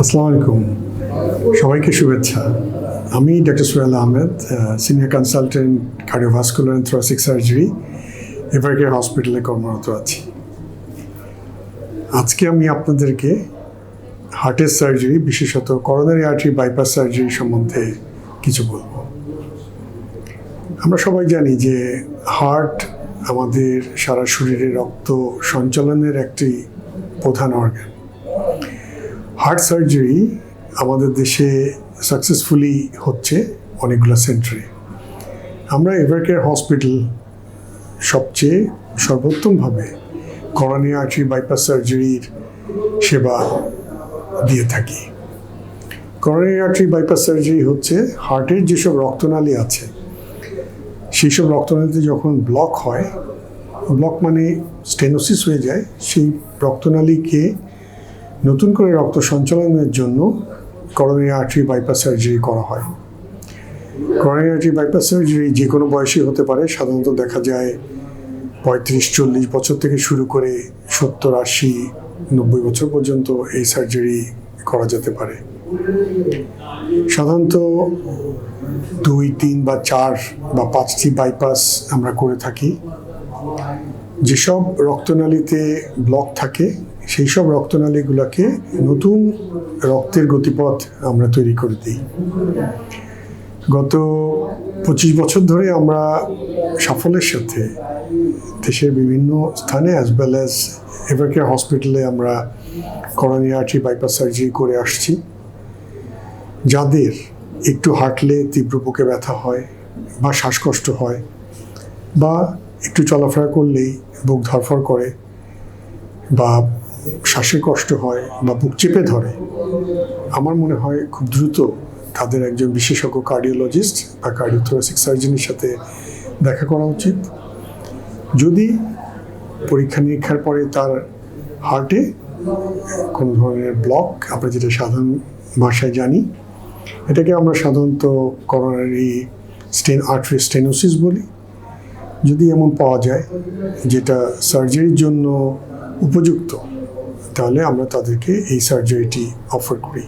আসসালামু আলাইকুম। সবাইকে শুভেচ্ছা। আমি doctor Sohel Ahmed senior consultant cardiovascular and thoracic surgery Evercare হসপিটালে কর্মরত আছি। আজকে আমি আপনাদেরকে হার্টের সার্জারি বিশেষত করোনারি আর্টারি বাইপাস সার্জারি সম্বন্ধে কিছু বলব। আমরা সবাই জানি যে হার্ট আমাদের সারা শরীরে রক্ত সঞ্চালনের একটি প্রধান অর্গান হার্ট সার্জারি আমাদের দেশে সাকসেসফুলি হচ্ছে অনেকগুলো সেন্টারে আমরা এভারকেয়ার হসপিটাল সবচেয়ে সর্বোত্তমভাবে করোনিয়া আর্টারি বাইপাস সার্জারির সেবা দিয়ে থাকি। করোনিয়া আর্টারি বাইপাস সার্জারি হচ্ছে হার্টের যেসব রক্তনালী আছে সেই সব রক্তনালীতে যখন ব্লক হয় ব্লক মানে স্টেনোসিস হয়ে যায়, সেই রক্তনালীকে নতুন করে রক্ত সঞ্চালনের জন্য করোনারি আর্টারি বাইপাস সার্জারি করা হয়। করোনারি আর্টারি বাইপাস সার্জারি যে কোনো বয়সে হতে পারে। সাধারণত দেখা যায় পঁয়ত্রিশ, চল্লিশ বছর থেকে শুরু করে সত্তর, আশি, নব্বই বছর পর্যন্ত এই সার্জারি করা যেতে পারে। সাধারণত দুই, তিন বা চার বা পাঁচটি বাইপাস আমরা করে থাকি। যেসব রক্তনালীতে ব্লক থাকে সেই সব রক্তনালীগুলোকে নতুন রক্তের গতিপথ আমরা তৈরি করে দিই। গত পঁচিশ বছর ধরে আমরা সাফল্যের সাথে দেশের বিভিন্ন স্থানে অ্যাজ ওয়েল অ্যাজ এভারকেয়ার হসপিটালে আমরা করোনিয়া আর্টারি বাইপাস সার্জারি করে আসছি। যাদের একটু হাঁটলে তীব্র বুকে ব্যথা হয় বা শ্বাসকষ্ট হয় বা একটু চলাফেরা করলেই বুক ধরফর করে বা শ্বাসে কষ্ট হয় বা বুক চেপে ধরে, আমার মনে হয় খুব দ্রুত তাদের একজন বিশেষজ্ঞ কার্ডিওলজিস্ট বা কার্ডিওথোরাসিক সার্জনের সাথে দেখা করা উচিত। যদি পরীক্ষা নিরীক্ষার পরে তার হার্টে কোনো ধরনের ব্লক আমরা যেটা সাধারণ ভাষায় জানি, এটাকে আমরা সাধারণত করোনারি স্টেন আর্টারি স্টেনোসিস বলি। যদি এমন পাওয়া যায় যেটা সার্জারির জন্য উপযুক্ত তাহলে আমরা তাদেরকে এই সার্জারিটি অফার করি।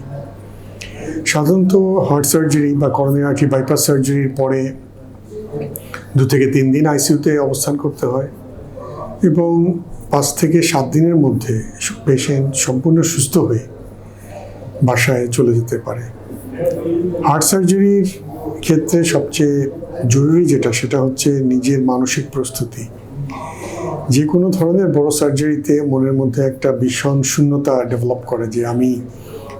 সাধারণত হার্ট সার্জারি বা করোনারি বাইপাস সার্জারির পরে দু থেকে তিন দিন আইসিইউতে অবস্থান করতে হয় এবং পাঁচ থেকে সাত দিনের মধ্যে পেশেন্ট সম্পূর্ণ সুস্থ হয়ে বাসায় চলে যেতে পারে। হার্ট সার্জারির ক্ষেত্রে সবচেয়ে জরুরি যেটা, সেটা হচ্ছে নিজের মানসিক প্রস্তুতি। যে কোনো ধরনের বড় সার্জারিতে মনের মধ্যে একটা ভীষণ শূন্যতা ডেভেলপ করে যে আমি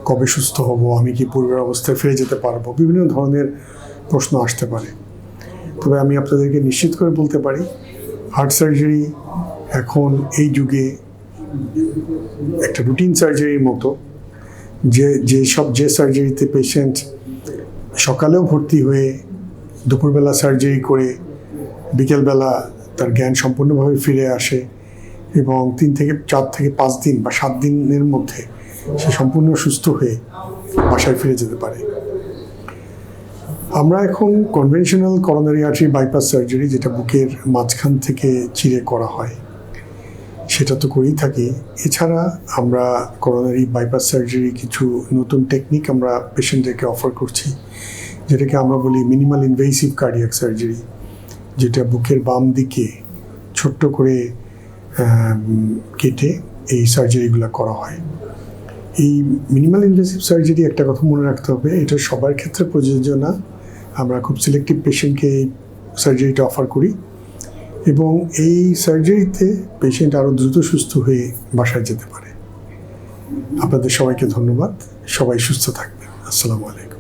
কবে সুস্থ হব, আমি কি পূর্বের অবস্থায় ফিরে যেতে পারব? বিভিন্ন ধরনের প্রশ্ন আসতে পারে। তবে আমি আপনাদেরকে নিশ্চিত করে বলতে পারি হার্ট সার্জারি এখন এই যুগে একটা রুটিন সার্জারির মতো, যে যে সব, যে সার্জারিতে পেশেন্ট সকালেও ভর্তি হয়ে দুপুরবেলা সার্জারি করে, বিকেলবেলা তার জ্ঞান সম্পূর্ণভাবে ফিরে আসে এবং তিন থেকে চার থেকে পাঁচ দিন বা সাত দিনের মধ্যে সে সম্পূর্ণ সুস্থ হয়ে বাসায় ফিরে যেতে পারে। আমরা এখন conventional coronary artery bypass surgery যেটা বুকের মাঝখান থেকে চিরে করা হয়, সেটা তো করেই থাকি। এছাড়া আমরা করোনারি বাইপাস সার্জারি কিছু নতুন টেকনিক আমরা পেশেন্টদেরকে অফার করছি, যেটাকে আমরা বলি মিনিমাল ইনভেসিভ কার্ডিয়াক সার্জারি যেটা বুকের বাম দিকে ছোট্ট করে কেটে এই সার্জারিগুলো করা হয়। এই মিনিমাল ইনভেসিভ সার্জারি একটা কথা মনে রাখতে হবে, এটা সবার ক্ষেত্রে প্রযোজ্য না। আমরা খুব সিলেক্টিভ পেশেন্টকে এই সার্জারিটা অফার করি এবং এই সার্জারিতে পেশেন্ট আরও দ্রুত সুস্থ হয়ে বাসায় যেতে পারে। আপনাদের সবাইকে ধন্যবাদ। সবাই সুস্থ থাকবেন। আসসালামু আলাইকুম।